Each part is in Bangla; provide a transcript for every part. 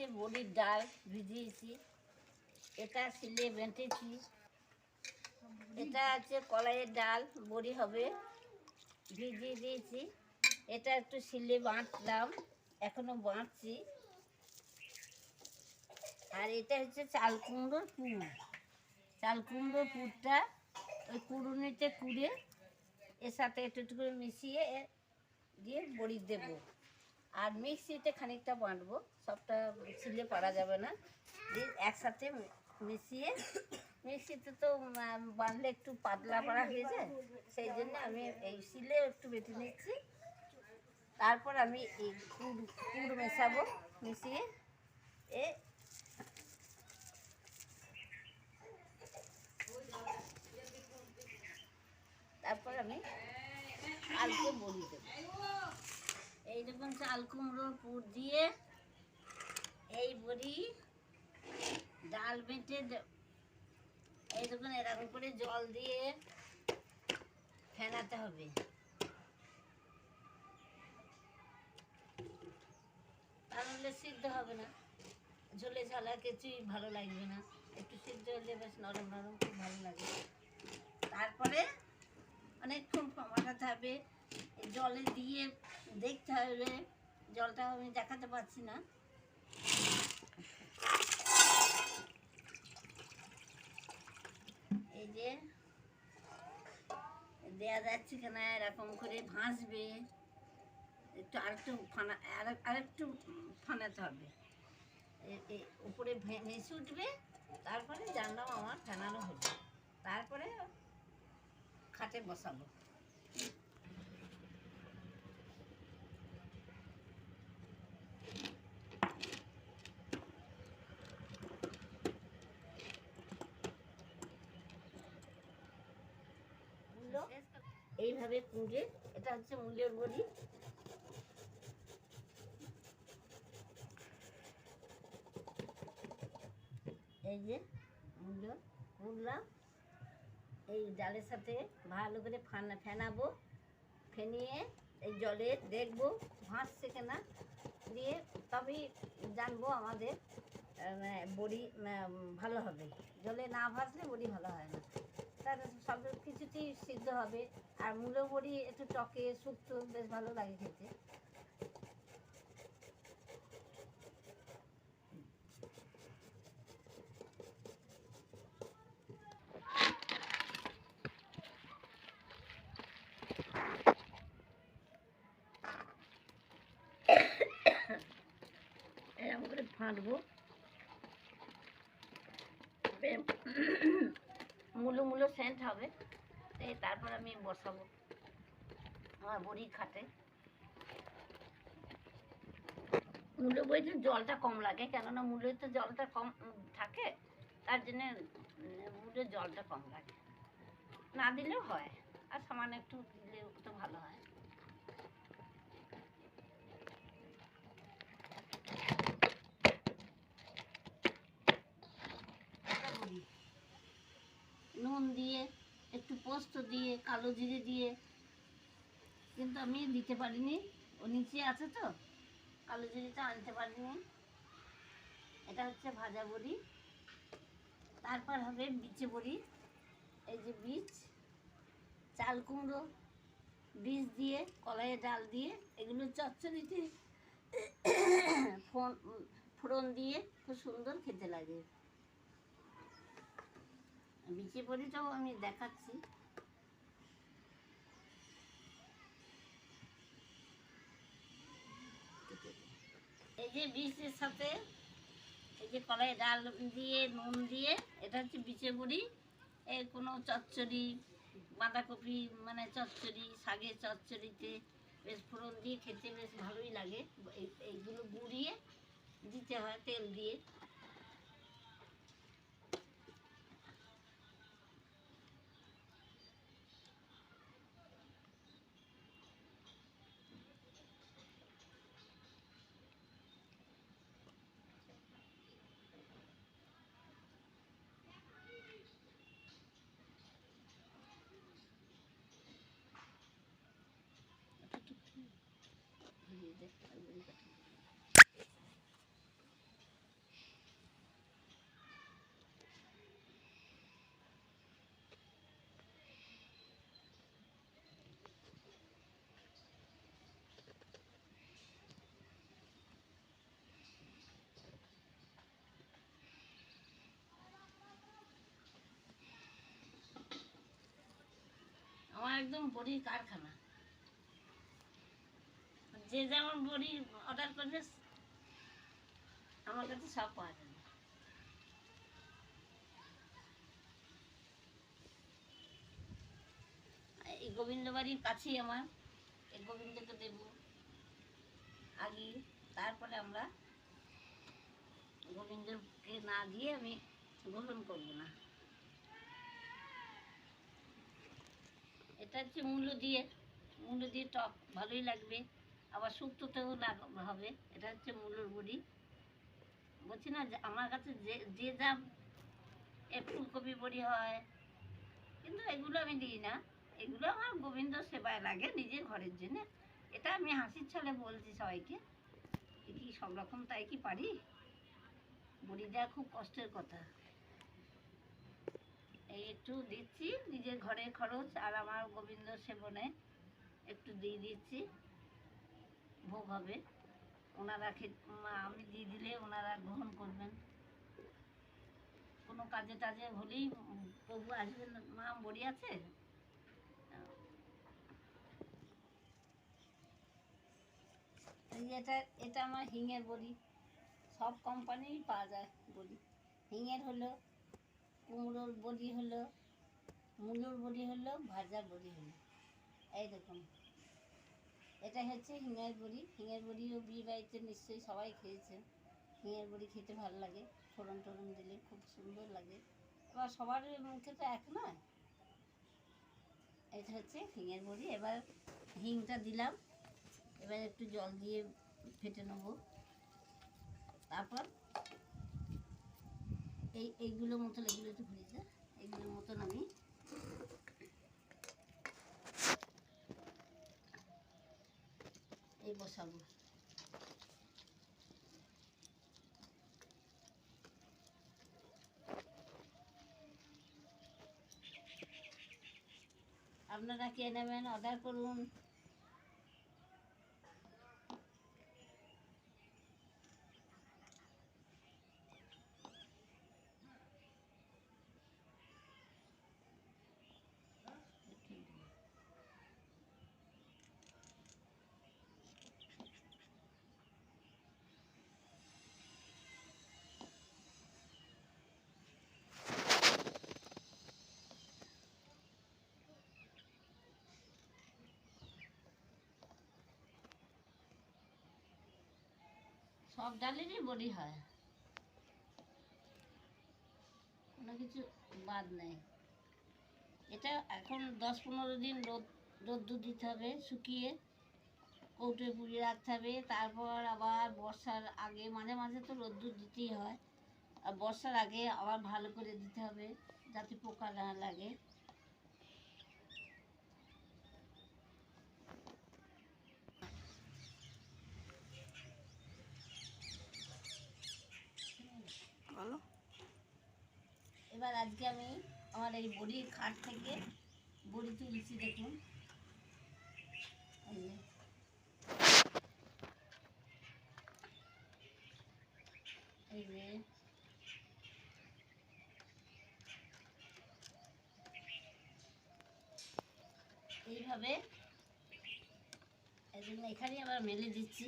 হচ্ছে বড়ির ডাল ভিজিয়েছি। এটা সিলে বেঁটেছি এটা হচ্ছে কলাইয়ের ডাল বড়ি হবে। ভিজিয়ে দিয়েছি। এটা একটু সিলে বাঁটলাম এখনও বাঁটছি আর এটা হচ্ছে চাল কুমড়োর পুর। চাল কুমড়োর পুরটা ওই কুড়ুনিতে কুড়ে এর সাথে একটু একটু করে মিশিয়ে দিয়ে বড়ি দেবো। আর মিক্সিতে খানিকটা বাঁটবো, সবটা ছিলে পারা যাবে না। দিয়ে একসাথে মিশিয়ে, মিক্সিতে তো বাঁধলে একটু পাতলা পাড়া হয়ে যায়, সেই জন্য আমি এই শিলে একটু বেটে নিচ্ছি। তারপর আমি এই কুড় কুড় মেশাবো মিশিয়ে। এ, তারপর আমি আলকে বড়ি দেবো। চাল কুমড়োর পুর দিয়ে এই বড়ি ডাল বেটে দে- এইরকম এরকম করে জল দিয়ে ফেনাতে হবে। তাহলে সিদ্ধ হবে না। ঝোলে ঝালা কিছুই ভালো লাগবে না। একটু সিদ্ধ হলে বেশ নরম নরম খুব ভালো লাগে। তারপরে অনেকক্ষণ ফাটাতে হবে। জলে দিয়ে দেখতে হবে। জলটা আমি দেখাতে পারছি না। এই যে, দেয়া যাচ্ছে কেন, এরকম করে ভাসবে একটু আরেকটু ফানা আরেক- আরেকটু ফানাতে হবে। উপরে ভেসে উঠবে, তারপরে জানলাম আমার ফেনানো হলো। তারপরে খাটে বসাবো মূলো কুঁড়ে, এটা হচ্ছে মূলের বড়ি। এই যে মূল্য কুড়লাম এই ডালের সাথে ভালো করে ফানা ফেনাবো, ফেনিয়ে এই জলে দেখব, ভাসছে কিনা, দিয়ে তবেই জানব আমাদের বড়ি ভালো হবে। জলে না ভাসলে বড়ি ভালো হয় না। তার সব কিছুতেই সিদ্ধ হবে। আর মূলো বড়ি, একটু টকে, শুক্তো, বেশ ভালো লাগে খেতে। ফাঁটবো। মুলো মুলো সেন্ট হবে। এই তারপর আমি বসাবো আমার বড়ি খাটে। মূল্য বইতে জলটা কম লাগে, কেননা মূল্যে তো জলটা কম থাকে, তার জন্য মূল্যের জলটা কম লাগে। না দিলেও হয়, আর সামান্য একটু দিলে তো ভালো হয় নুন দিয়ে একটু পোস্ত দিয়ে, কালো জিরে দিয়ে। কিন্তু আমি দিতে পারিনি। ও নিচে আছে তো। কালো জিরেটা আনতে পারিনি। এটা হচ্ছে ভাজা বড়ি। তারপর হবে বিচে বড়ি। এই যে বীজ। চাল কুমড়ো। বীজ দিয়ে কলাইয়ে ডাল দিয়ে। এগুলো চচ্চড়িতে ফোন, ফোড়ন দিয়ে খুব সুন্দর খেতে লাগে। বিচে বড়িটাও আমি দেখাচ্ছি। এই যে বীজের সাথে, এই যে কলাই ডাল দিয়ে, নুন দিয়ে, এটা হচ্ছে বিচে বড়ি। এই কোনো চচ্চড়ি, বাঁধাকপি মানে চচ্চড়ি, শাকের চচ্চড়িতে বেশ ফোড়ন দিয়ে খেতে বেশ ভালোই লাগে। এই- এইগুলো গুঁড়িয়ে দিতে হয় তেল দিয়ে। আমার একদম বড়ির কারখানা। যে যেমন বড়ি অর্ডার করবে, আমার কাছে সব পাওয়া যাবে। এই গোবিন্দ বাড়ির কাছেই আমার, এই গোবিন্দকে দেব। আগে তারপরে আমরা গোবিন্দকে না দিয়ে আমি গ্রহণ করব না। এটা হচ্ছে মূল্য দিয়ে মূল্য দিয়ে টক ভালোই লাগবে। আবার শুক্তোতেও লাগ, হবে। এটা হচ্ছে মূল্যর বড়ি। বলছি না আমার কাছে যে যে যা ফুলকপি বড়ি হয়, কিন্তু এগুলো আমি দিই না। এগুলো আমার গোবিন্দ সেবায় লাগে নিজের ঘরের জন্য। এটা আমি হাসির ছলে বলছি সবাইকে। কি সব রকম তাই কি পারি? বড়ি দেওয়া খুব কষ্টের কথা। এই একটু দিচ্ছি, নিজের ঘরের খরচ আর আমার গোবিন্দ সেবনে একটু দিয়ে দিচ্ছি। ভোগ হবে। ওনারা আমি দিয়ে দিলে ওনারা গ্রহণ করবেন। কোনো কাজে টাজে হলেই প্রভু আসবেন। মা বড়ি আছে? এটা এটা আমার হিঙের বড়ি। সব কোম্পানির পাওয়া যায় বড়ি। হিঙের হলো, কুমড়োর বড়ি হলো, মূলোর বড়ি হলো ভাজা বড়ি হলো। এই দেখুন। এটা হচ্ছে হিঙের বড়ি। হিঙের বড়িও বিয়ে বাড়িতে নিশ্চয়ই সবাই খেয়েছে। হিঙের বড়ি খেতে ভালো লাগে, ফোড়ন টোড়ন দিলে খুব সুন্দর লাগে। এবার সবার মুখে তো এক নয়। এটা হচ্ছে হিঙের বড়ি। এবার হিংটা দিলাম। এবার একটু জল দিয়ে ফেটে নেব। তারপর এই এইগুলো মতন, এগুলো একটু ভেজে, এইগুলোর মতন আমি এই বসাবো। আপনারা কে নেবেন? অর্ডার করুন। সব ডালেরই বড়ি হয়। কোনো কিছু বাদ নেই। এটা এখন দশ পনেরো দিন রোদ, রোদ্দুর দিতে হবে, শুকিয়ে কৌটোয় পুড়িয়ে রাখতে হবে। তারপর আবার বর্ষার আগে মাঝে মাঝে তো রোদ্দুর দিতেই হয়। আর বর্ষার আগে আবার ভালো করে দিতে হবে যাতে পোকা না লাগে। আজকে আমি আমার এই বড়ির খাট থেকে বড়ি তুলছি দেখুন। এইভাবে এই এখানে আবার মেলে দিচ্ছি।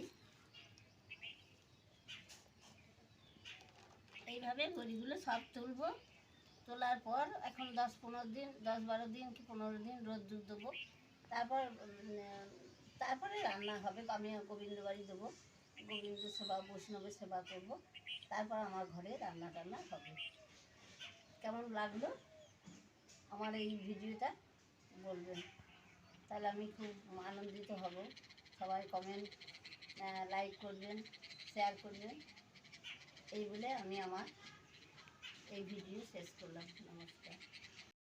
এইভাবে বড়িগুলো সব তুলবো। তোলার পর এখন দশ পনেরো দিন, দশ বারো দিন কি পনেরো দিন রোদ দুধ দেবো। তারপর তারপরে রান্না হবে, আমি গোবিন্দ বাড়ি দেবো। গোবিন্দ সেবা, বৈষ্ণবের সেবা করব। তারপর আমার ঘরে রান্না টান্না হবে। কেমন লাগল? আমার এই ভিডিওটা বলবেন। তাহলে আমি খুব আনন্দিত হব। সবাই কমেন্ট লাইক করবেন শেয়ার করবেন। এই বলে আমি আমার এই ভিডিও শেষ করলাম নমস্কার।